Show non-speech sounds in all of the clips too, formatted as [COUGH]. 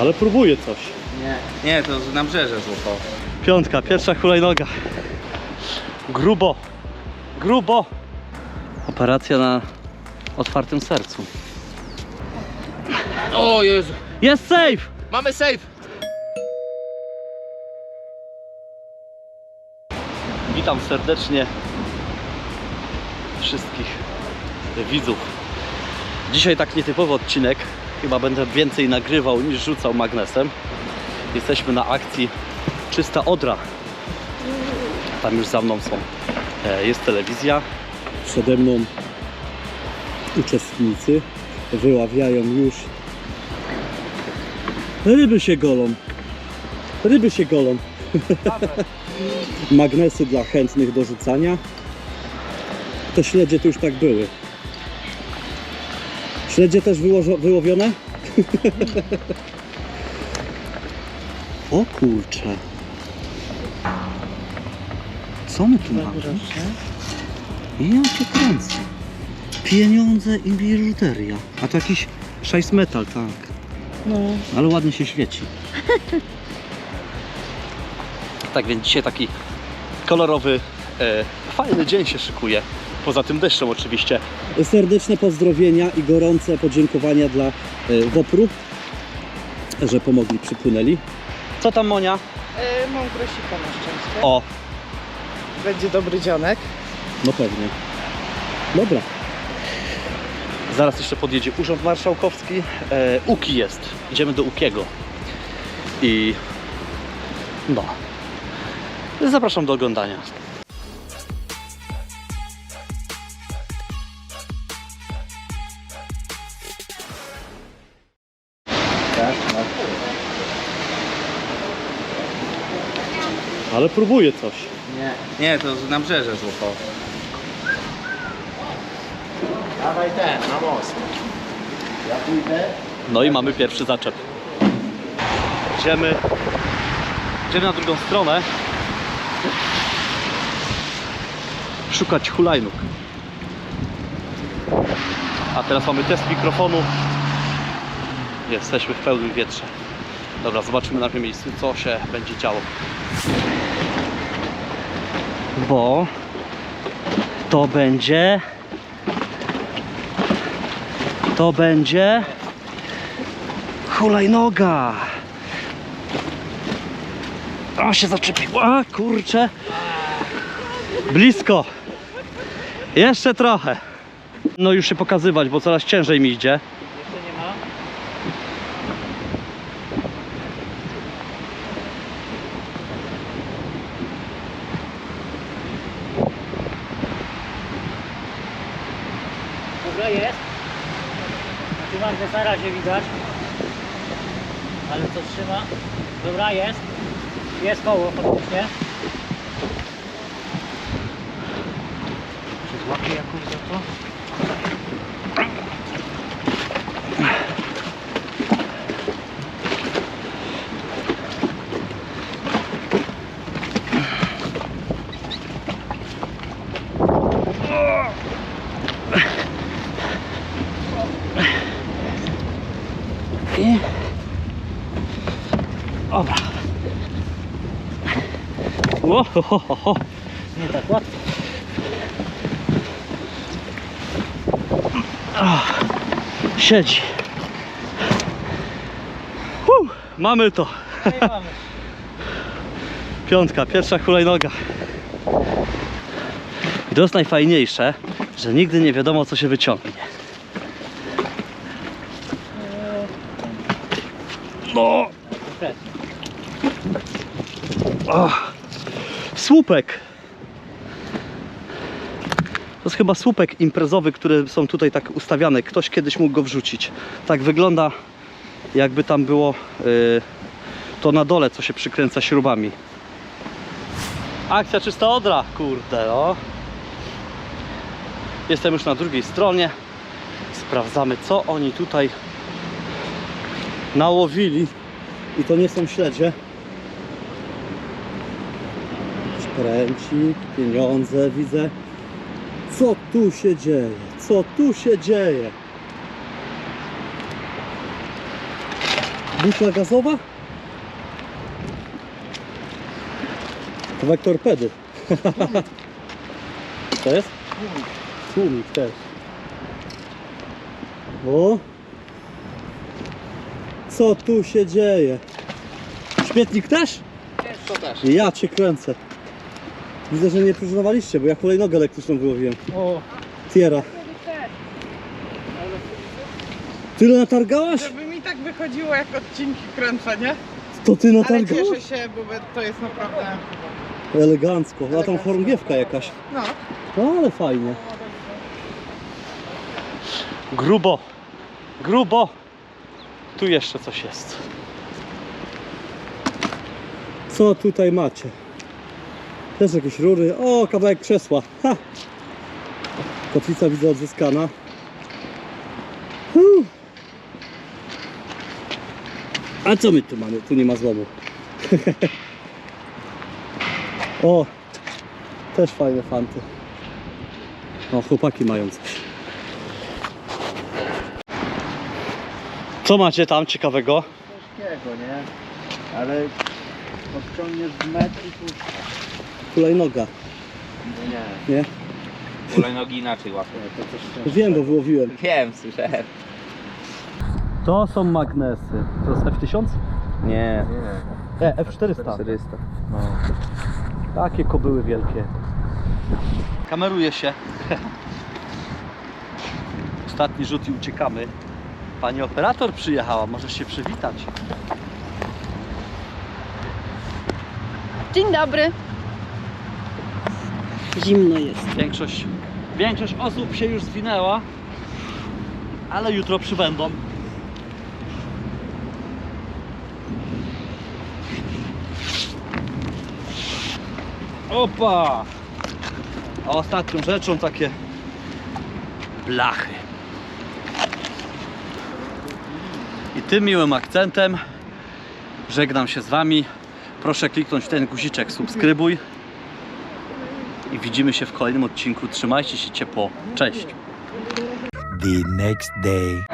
Ale próbuję coś. Nie. Nie, to na brzeże złapał. Piątka, pierwsza hulajnoga. Grubo. Grubo. Operacja na otwartym sercu. O Jezu. Jest safe! Mamy safe. Witam serdecznie wszystkich widzów. Dzisiaj tak nietypowy odcinek. Chyba będę więcej nagrywał niż rzucał magnesem. Jesteśmy na akcji Czysta Odra. Tam już za mną są. e, Jest telewizja. Przede mną uczestnicy wyławiają już. Ryby się golą. Ryby się golą. [LAUGHS] magnesy dla chętnych do rzucania. Te śledzie to już tak były. Śledzie też wyłożo- wyłowione? O kurcze. Co my tu mamy? Ja cię kręcę. Pieniądze i biżuteria. A to jakiś szajs metal, tak. No. Ale ładnie się świeci. tak więc dzisiaj taki kolorowy, e, fajny dzień się szykuje. Poza tym deszczem oczywiście. Serdeczne pozdrowienia i gorące podziękowania dla WOPR-u, że pomogli, przypłynęli. Co tam Monia? E, mam grosika na szczęście. O, Będzie dobry dzionek. no pewnie. Dobra. Zaraz jeszcze podjedzie Urząd Marszałkowski. E, Uki jest. Idziemy do Ukiego. I no. Zapraszam do oglądania. Ale próbuję coś. Nie. Nie, to na brzeże złapał. Dawaj ten, na most. Ja pójdę. No i mamy pierwszy zaczep. Idziemy, idziemy na drugą stronę. Szukać hulajnóg. A teraz mamy test mikrofonu. Jesteśmy w pełnym wietrze. Dobra, zobaczymy na tym miejscu, co się będzie działo. Bo to będzie. To będzie. Hulajnoga! O, się zaczepiła, kurczę. Blisko. Jeszcze trochę. No już się pokazywać, bo coraz ciężej mi idzie. Dobra, jest. Znaczy magnes na razie widać. Ale co trzyma? Dobra, jest. Jest koło faktycznie. Czy złapie jakoś za to? Dobra. Ło, ho, ho, ho, ho. Nie tak łatwo. Siedzi. Huh, mamy to. Mamy. [LAUGHS] Piątka, pierwsza hulajnoga. I to jest najfajniejsze, że nigdy nie wiadomo co się wyciągnie. No, Konkretnie. Ach, słupek. To jest chyba słupek imprezowy, które są tutaj tak ustawiane. Ktoś kiedyś mógł go wrzucić. Tak wygląda, jakby tam było y, to na dole, co się przykręca śrubami. Akcja czysta odra, kurde, no. Jestem już na drugiej stronie. Sprawdzamy, co oni tutaj nałowili. I to nie są śledzie. Szpręcik, pieniądze widzę. Co tu się dzieje? Co tu się dzieje? Butla gazowa? Kawałek torpedy. [LAUGHS] Co jest? Tłumik też. O! Co tu się dzieje? Śmietnik też? To też. Ja cię kręcę. Widzę, że nie próżnowaliście, bo ja hulajnogę elektryczną wyłowiłem. O, Tiera. Tyle natargałaś? Żeby mi tak wychodziło jak odcinki kręcę, nie? To ty Ale natargałaś? cieszę się, bo to jest naprawdę... Elegancko. A tam chorągiewka jakaś. No, No ale fajnie. Grubo. Grubo. Tu jeszcze coś jest. Co tutaj macie? Też jakieś rury. O, kawałek krzesła. Ha! Kotwica widzę odzyskana. Huh. A co my tu mamy? Tu nie ma złomu. [LAUGHS] o, też fajne fanty. O, chłopaki mają coś. Co macie tam ciekawego? Wszystkiego, nie? Ale odciągniesz z metr i puszcza. Hulajnoga, No nie, nie? Hulajnogi inaczej coś Wiem, bo wyłowiłem. Wiem, słyszałem. To są magnesy. To jest F1000? Nie. E, F400. 400. Takie kobyły wielkie. Kameruje się. Ostatni rzut i uciekamy. Pani operator przyjechała, możesz się przywitać. Dzień dobry. Zimno jest. Większość, większość osób się już zwinęła, ale jutro przybędą. Opa! A ostatnią rzeczą takie blachy. I tym miłym akcentem żegnam się z Wami. Proszę kliknąć ten guziczek subskrybuj i widzimy się w kolejnym odcinku. Trzymajcie się ciepło. Cześć. the next day.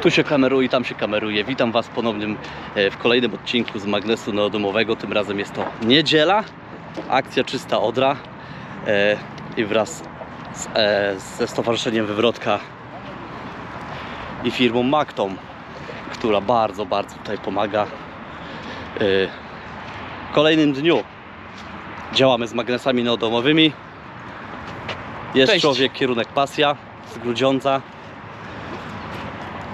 Tu się kameruje, tam się kameruje. Witam Was ponownym e, w kolejnym odcinku z magnesu neodomowego. Tym razem jest to niedziela. Akcja czysta Odra. E, I wraz z, e, ze Stowarzyszeniem Wywrotka i firmą Maktom, która bardzo, bardzo tutaj pomaga. E, w kolejnym dniu działamy z magnesami neodomowymi. Jest Cześć. człowiek, kierunek pasja z Grudziądza.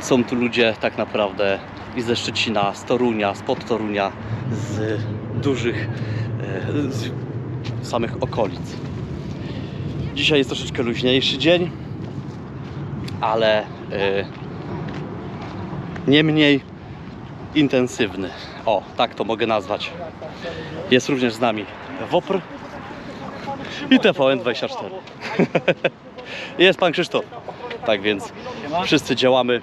Są tu ludzie tak naprawdę i ze Szczecina, z Torunia, z Podtorunia, z dużych e, z samych okolic. Dzisiaj jest troszeczkę luźniejszy dzień, ale e, nie mniej intensywny. O, tak to mogę nazwać. Jest również z nami WOPR i TVN24. [LAUGHS] Jest pan Krzysztof. Tak więc wszyscy działamy.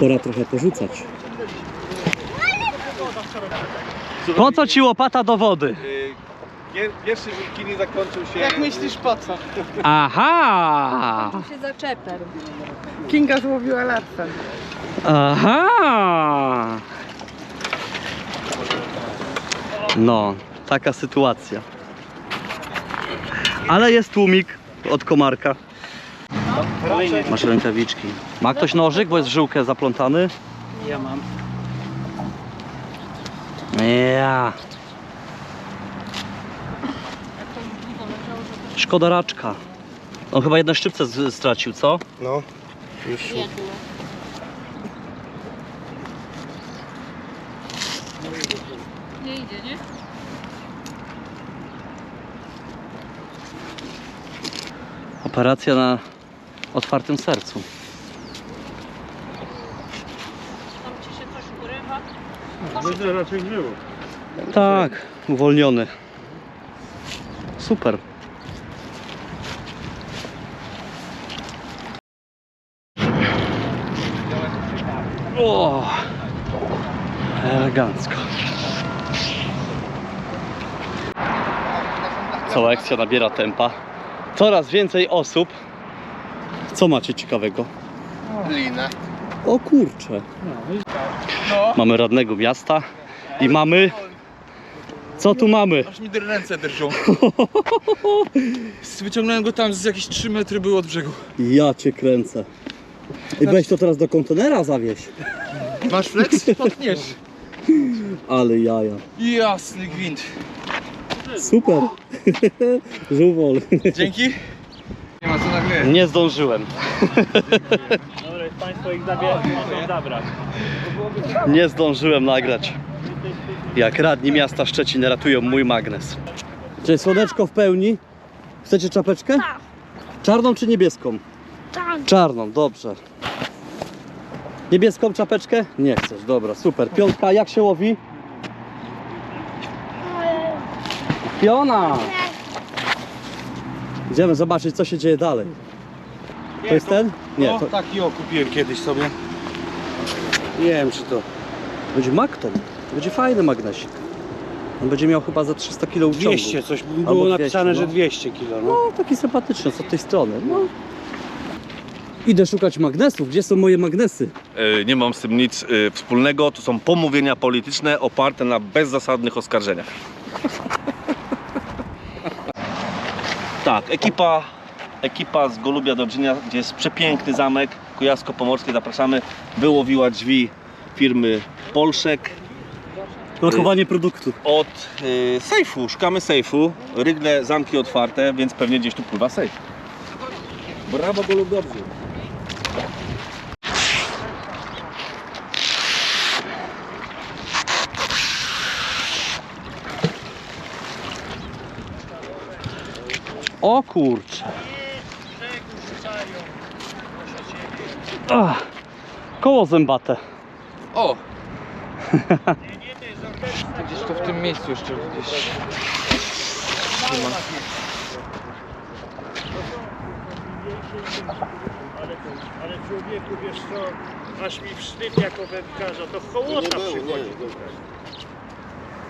Pora trochę porzucać. Po co ci łopata do wody? Pierwszy wikini zakończył się. jak myślisz po co? Aha! się zaczepem. Kinga złowiła larwę. Aha! No, taka sytuacja. Ale jest tłumik od komarka. Masz rękawiczki. Ma ktoś nożyk, bo jest w żyłkę zaplątany? ja mam. Ja. Szkoda raczka. On chyba jedno szczypce stracił, co? No. Nie idzie, nie? Operacja na otwartym sercu. Tam ci się coś urywa. Będzie raczej było. Tak, uwolniony. Super. O, elegancko. Cała akcja nabiera tempa. Coraz więcej osób. Co macie ciekawego? linę. O kurczę. No. Mamy radnego miasta i mamy... Co tu mamy? Aż mi ręce drżą. [LAUGHS] Wyciągnąłem go tam z jakieś 3 metry było od brzegu. Ja cię kręcę. I weź to teraz do kontenera zawieź. Masz flex? [LAUGHS] Potniesz. Ale jaja. Jasny gwint. Super. [LAUGHS] Żuwol. Dzięki. Nie ma co nagle. Nie zdążyłem. Dobra, jest Państwo ich zabie- mogą zabrać. Nie zdążyłem nagrać. Jak radni miasta Szczecin ratują mój magnes. Czy słoneczko w pełni? Chcecie czapeczkę? Czarną czy niebieską? Czarną, dobrze. Niebieską czapeczkę? Nie chcesz, dobra, super. Piątka, jak się łowi? Piona! Idziemy zobaczyć, co się dzieje dalej. To jest ten? Nie, to taki o kupiłem kiedyś sobie. nie wiem, czy to będzie magton. To będzie fajny magnesik. On będzie miał chyba za 300 kg uciągu. 200, coś Albo było 200, napisane, no. że 200 kilo. No. No, taki sympatyczny z od tej strony. No. Idę szukać magnesów. Gdzie są moje magnesy? E, Nie mam z tym nic e, wspólnego. To są pomówienia polityczne oparte na bezzasadnych oskarżeniach. Tak, ekipa, ekipa z Golubia Dobrzynia, gdzie jest przepiękny zamek Kujawsko-Pomorskie. Zapraszamy. Wyłowiła drzwi firmy Polszek Lokowanie produktu. od y, sejfu. Szukamy sejfu. Rygle, zamki otwarte, więc pewnie gdzieś tu pływa sejf. Brawo Golub Dobrzyń. O kurczę. Ach, koło zębate. O! Gdzieś to w tym miejscu jeszcze gdzieś. Nie ma. Ale, ale człowieku, wiesz co, aż mi wstyd jako wędkarza, to hołota przychodzi tutaj.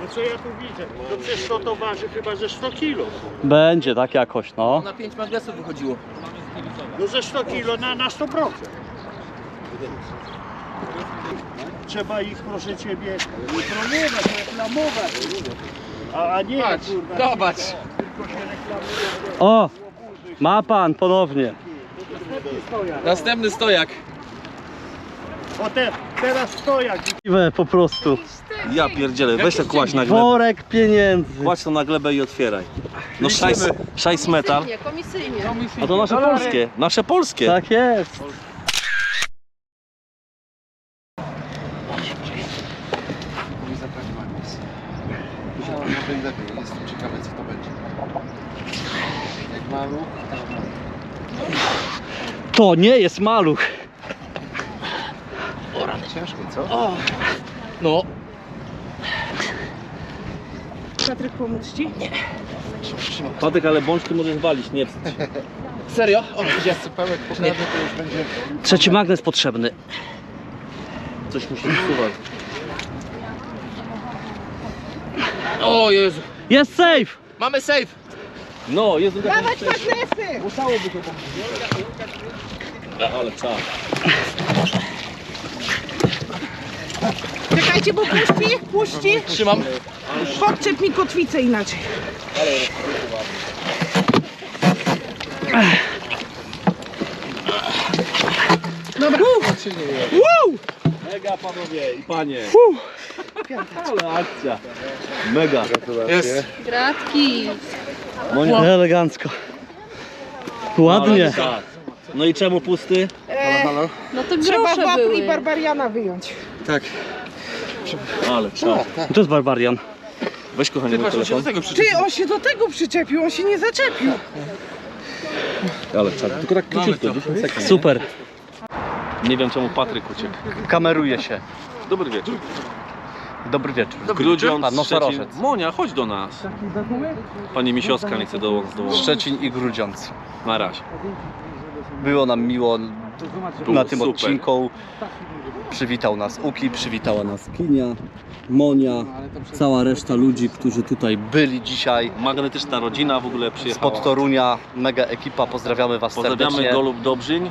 No co ja tu widzę? No przecież to to waży chyba ze 100 kilo. Będzie tak jakoś, no. Na 5 magnesów wychodziło. No ze 100 kilo na, na 100%. Trzeba ich, proszę Ciebie, promować, reklamować. A, a nie, Patrz, kurwa, zobacz. tylko się reklamuje. O, ma pan ponownie. Stojak. Następny stojak. O te, teraz stojak. Iwe po prostu. Ja pierdzielę, weź to kłaść na glebę. Worek pieniędzy. Kładź to na glebę i otwieraj. No szajs, szajs metal. Komisyjnie. A to nasze polskie. Nasze polskie. Tak jest. Magnes. Musiałem może lepiej, jestem ciekawy co to będzie. Jak maluch, To nie jest maluch. Ciężko, co? No. Patryk, pomóc ci? Patyk, ale bączki możesz walić, nie wstydź. Serio? O, Gdzie sypełek pokażę, to już będzie... Trzeci magnes potrzebny. Coś musi usuwać. o Jezu. Jest safe! Mamy safe. No, jest druga Dawać magnesy! Ale czas. Czekajcie, bo puści, puści. Trzymam. Podczep mi kotwicę inaczej. Dobra. Woo! Mega panowie i panie. Ale akcja. Mega. Jest. Gratki. Elegancko. Ładnie. Ale czas. No i czemu pusty? No to trzeba grosze były. i barbariana wyjąć. Tak. Ale czas. To jest barbarian. Weź kochanie Ty mój masz się do telefon. tego Ty, on się do tego przyczepił, on się nie zaczepił. Ale czas. Tylko tak króciutko, 10 sekund. Super. Nie wiem czemu Patryk uciekł. Kameruje się. Dobry wieczór. Dobry wieczór. Grudziądz, Pan Szczecin. nosorożec. Monia, chodź do nas. Pani Misioska nie chce dołączyć. Do... Szczecin i Grudziądz. Na razie. Było nam miło na tym super. odcinku. Przywitał nas Uki, przywitała nas Kinia, Monia, cała reszta ludzi, którzy tutaj byli dzisiaj. Magnetyczna rodzina w ogóle przyjechała. Spod Torunia, mega ekipa, pozdrawiamy Was Pozdrawiamy serdecznie. Golub Dobrzyń.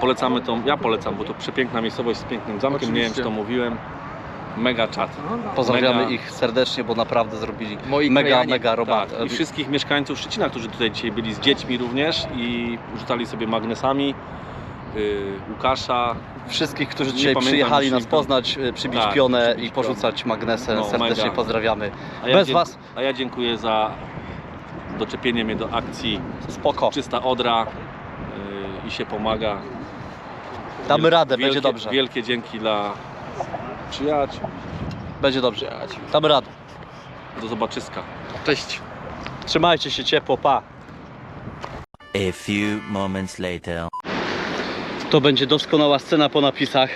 Polecamy tą, ja polecam, bo to przepiękna miejscowość z pięknym zamkiem, nie wiem czy to mówiłem. Mega czat. Pozdrawiamy Mega. ich serdecznie, bo naprawdę zrobili Moi mega, krajanie. mega robotę. Tak, i wszystkich mieszkańców Szczecina, którzy tutaj dzisiaj byli z dziećmi również i rzucali sobie magnesami. Yy, Łukasza, Wszystkich, którzy dzisiaj pamiętam przyjechali nas poznać, y, przybić Tak, pionę przybić i porzucać magnesem, No, serdecznie mega. pozdrawiamy. a ja, Bez Was a ja dziękuję za doczepienie mnie do akcji spoko. Czysta Odra yy, i się pomaga. Damy Wiel- radę, będzie dobrze. Wielkie dzięki dla przyjaciół. Będzie dobrze. Damy radę. Do zobaczyska. Cześć. Trzymajcie się ciepło, pa. A few moments later. To będzie doskonała scena po napisach.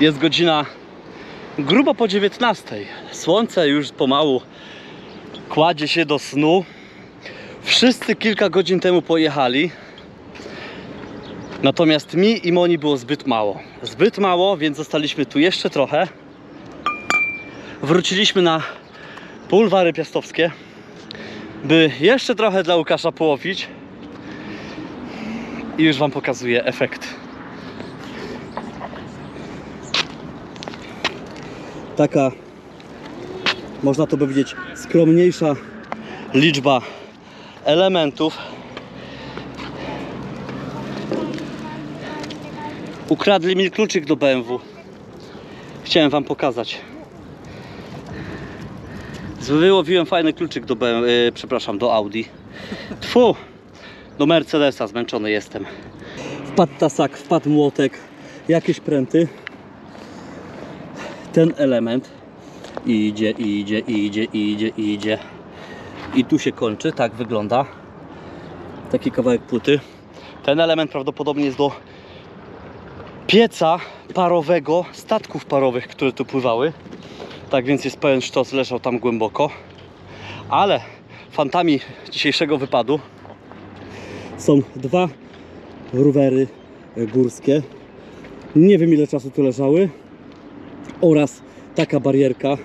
Jest godzina grubo po 19. Słońce już pomału kładzie się do snu. Wszyscy kilka godzin temu pojechali. Natomiast mi i Moni było zbyt mało. Zbyt mało, więc zostaliśmy tu jeszcze trochę. Wróciliśmy na Pulwary Piastowskie, by jeszcze trochę dla Łukasza połowić. I już Wam pokazuję efekt. Taka, można to powiedzieć, skromniejsza liczba elementów. Ukradli mi kluczyk do BMW. Chciałem Wam pokazać. Wyłowiłem fajny kluczyk do BMW, yy, przepraszam, do Audi. Tfu! Do Mercedesa zmęczony jestem. Wpadł tasak, wpadł młotek, jakieś pręty. Ten element idzie, idzie, idzie, idzie, idzie. I tu się kończy, tak wygląda. Taki kawałek płyty. Ten element prawdopodobnie jest do pieca parowego statków parowych, które tu pływały. Tak więc jest pełen sztos, leżał tam głęboko. Ale fantami dzisiejszego wypadu są dwa rowery górskie. Nie wiem ile czasu tu leżały. Oraz taka barierka.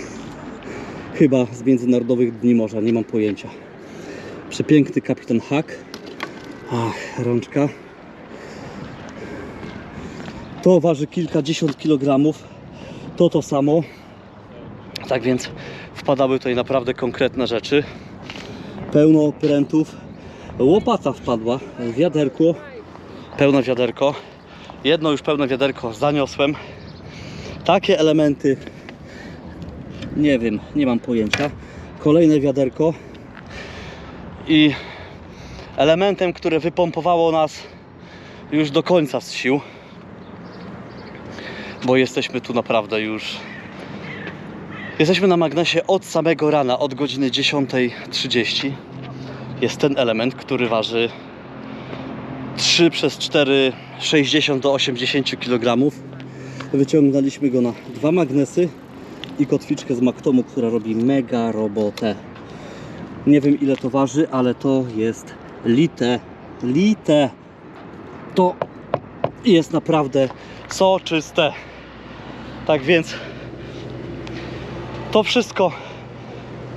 [LAUGHS] Chyba z Międzynarodowych Dni Morza, nie mam pojęcia. Przepiękny kapitan Hak. Ach, rączka. To waży kilkadziesiąt kilogramów. To to samo. Tak więc wpadały tutaj naprawdę konkretne rzeczy. Pełno prętów. Łopata wpadła, wiaderko, pełne wiaderko. Jedno już pełne wiaderko zaniosłem. Takie elementy, nie wiem, nie mam pojęcia. Kolejne wiaderko i elementem, które wypompowało nas już do końca z sił, bo jesteśmy tu naprawdę już. Jesteśmy na magnesie od samego rana, od godziny 10.30 jest ten element, który waży 3 przez 4, 60 do 80 kg. Wyciągnęliśmy go na dwa magnesy i kotwiczkę z Maktomu, która robi mega robotę. Nie wiem ile to waży, ale to jest lite. Lite. To jest naprawdę soczyste. Tak więc to wszystko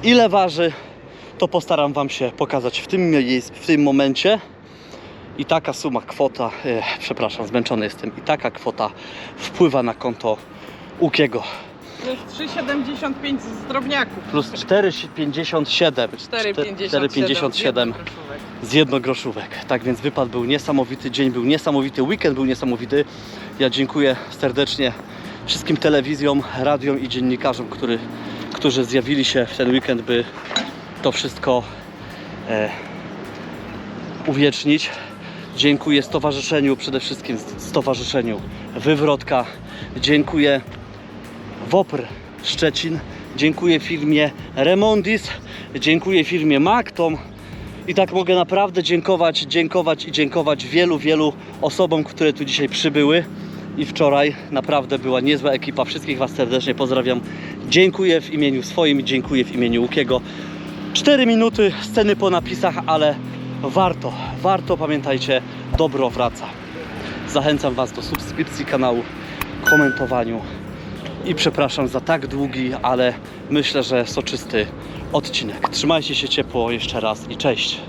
ile waży to postaram Wam się pokazać w tym, w tym momencie. I taka suma, kwota, e, przepraszam, zmęczony jestem, i taka kwota wpływa na konto Ukiego. To jest 3,75 z drobniaków. Plus 4,57. 4,57 z jednogroszówek. Tak więc wypad był niesamowity, dzień był niesamowity, weekend był niesamowity. Ja dziękuję serdecznie wszystkim telewizjom, radiom i dziennikarzom, który, którzy zjawili się w ten weekend, by to wszystko e, uwiecznić. Dziękuję stowarzyszeniu, przede wszystkim stowarzyszeniu Wywrotka. Dziękuję WOPR Szczecin. Dziękuję firmie Remondis. Dziękuję firmie Maktom. I tak mogę naprawdę dziękować, dziękować i dziękować wielu, wielu osobom, które tu dzisiaj przybyły. I wczoraj naprawdę była niezła ekipa. Wszystkich Was serdecznie pozdrawiam. Dziękuję w imieniu swoim dziękuję w imieniu Łukiego. 4 minuty sceny po napisach, ale warto, warto, pamiętajcie, dobro wraca. Zachęcam Was do subskrypcji kanału, komentowaniu i przepraszam za tak długi, ale myślę, że soczysty odcinek. Trzymajcie się ciepło jeszcze raz i cześć.